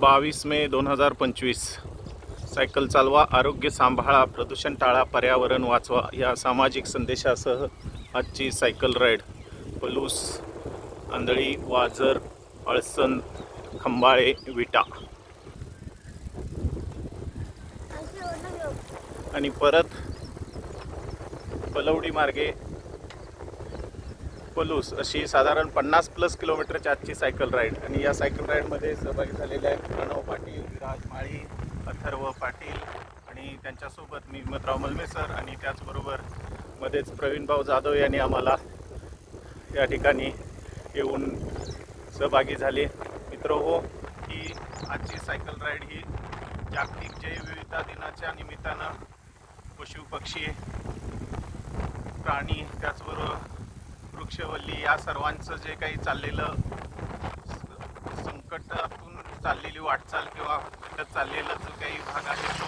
बावीस मे दोन हजार पंचवीस. सायकल चालवा आरोग्य सांभाळा प्रदूषण टाळा पर्यावरण वाचवा या सामाजिक संदेशासह आजची सायकल राईड. पलूस आंधळी वाजर अळसण खंबाळे विटा. आणि परत पलवडी मार्गे पलूस अशी साधारण पन्नास प्लस किलोमीटरच्या आजची सायकल राईड. आणि या सायकल राईडमध्ये सहभागी झालेले आहेत प्रणव पाटील विराज माळी अथर्व पाटील आणि त्यांच्यासोबत मी हिमतराव मलमे सर आणि त्याचबरोबर मध्येच प्रवीणभाऊ जाधव यांनी आम्हाला या ठिकाणी येऊन सहभागी झाले. मित्र हो ही आजची सायकल राईड ही जागतिक जैवविविधता दिनाच्या निमित्तानं पशु पक्षी प्राणी त्याचबरोबर वृक्षवल्ली या सर्वांचं जे काही चाललेलं संकटातून चाललेली वाटचाल किंवा चाललेला जो काही भाग आहे तो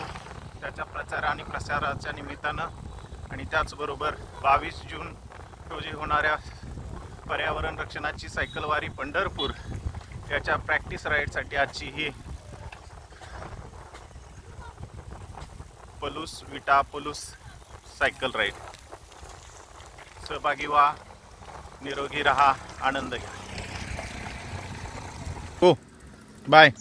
त्याच्या प्रचार आणि प्रसाराच्या निमित्तानं आणि त्याचबरोबर बावीस जून रोजी होणाऱ्या पर्यावरण रक्षणाची सायकलवारी पंढरपूर याच्या प्रॅक्टिस राईडसाठी आजची ही पलूस विटा पलूस सायकल राईड सहभागी व्हा. निरोगी राहा आनंद घ्या. हो बाय